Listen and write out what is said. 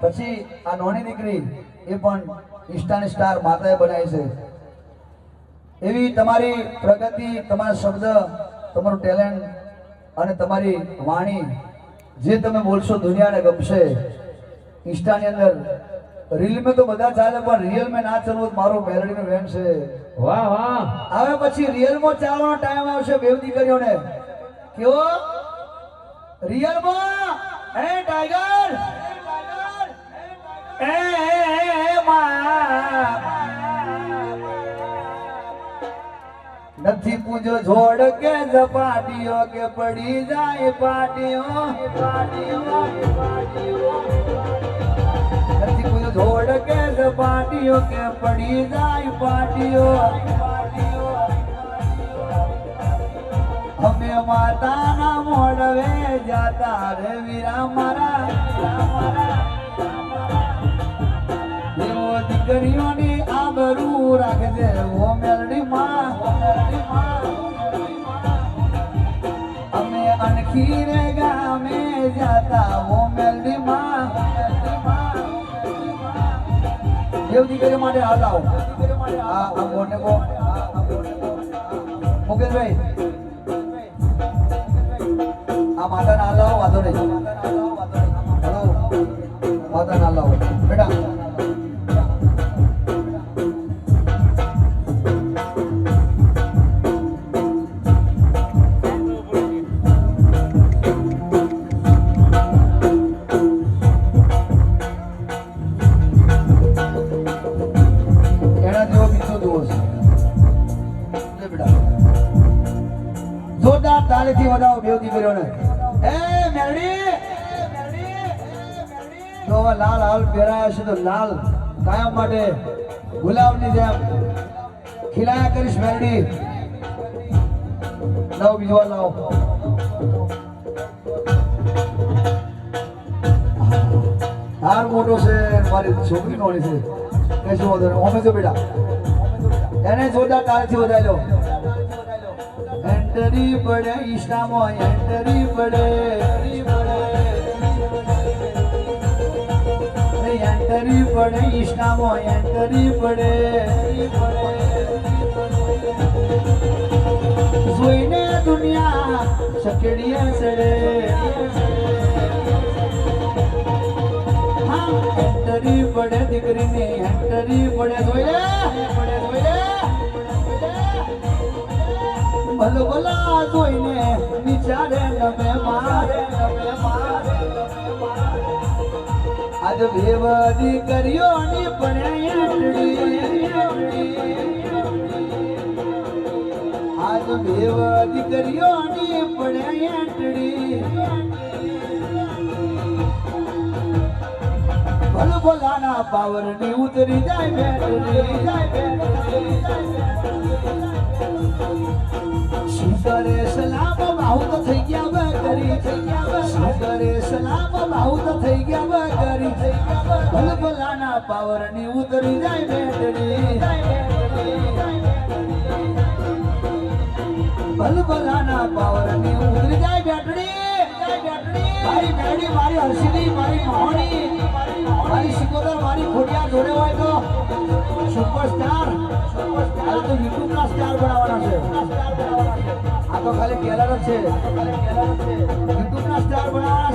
પછી આ નોની દીકરી એ પણ ઇન્સ્ટાની સ્ટાર માતાએ બનાવી છે. એવી તમારી પ્રગતિ તમારા શબ્દ તમારું ટેલેન્ટ અને તમારી વાણી જે તમે બોલશો દુનિયાને ગમશે. ઇન્સ્ટાની અંદર રીલ મેં તો બધા ચાલે પણ રિયલ મેં ના ચાલવું મારો મેલડીનો વેમ છે. વાહ વાહ. હવે પછી રિયલમાં ચાલવાનો ટાઈમ આવશે બેવ દીકરીઓને. કેવો? રિયલમાં? એ ટાઈગર? નથી પૂજો જોડ કે ઝપાટીઓ કે પડી જાય પાટીઓ. નથી પૂજો જોડ કે ઝપાટીઓ કે પડી જાય પાટીઓ. અમે માતાના મોડવે જાતા રે વીરા મારા. દીકરીઓની આબરૂ રાખજે ઓ મેલડી માં અમે અનખી રે ગામે જાતા ઓ મેલડી માં દેવ દીકરીઓ માટે હાલ આવો આ આ મોને કો મુકેશભાઈ, આ માતાના હાલ આવો વાંધો નહીં. હલો માતા ના આવો બેટા જોરદાર તાળીથી વધાવો બેવ દીકરીઓને એ મેરડી તો લાલ હાલ પહેરાયા છે તો લાલ કાયમ માટે ગુલાબની જેમ ખીલાયા કરીશ મેરડી લાવ બીજો લાવ. હાર મોટો છે, મારી છોકરી નોડી છે. કશું વાંધો નહીં ઓમે જો બેટા એને જોરદાર તાળીથી વધાવી લો એન્ટરી પડે ઈષ્ટામાં એન્ટરી પડે. એન્ટરી પડે ઈષ્ટામાં એન્ટરી પડે. જોઈને દુનિયા સકેડીએ ચડે. એન્ટરી પડે દીકરીની એન્ટરી પડે. જોઈ ભલ ભલા જોઈને વિચારે નમે મારે નમે મારે આજ ભેવ કર્યો ની પડે આજ ભેવ કર્યો ની પડે ભલ ભલાના પાવરની ઉતરી જાય બેટરી જાય બેટરી સુંદરે સલામ બાહુ તો થઈ ગયા બકરી થઈ ગયા સુંદરે સલામ બાહુ તો થઈ ગયા બકરી. થઈ ગયા ભલ ભલાના પાવરની ઉતરી જાય બેટરી ભલ ભલાના પાવરની ઉતરી જાય બેટડી મારી મેડી મારી હર્ષિની, મારી મોહણી મારી આ તો ખાલી ટેલર જ છે યુટ્યુબ ના સ્ટાર બનાવવાના છે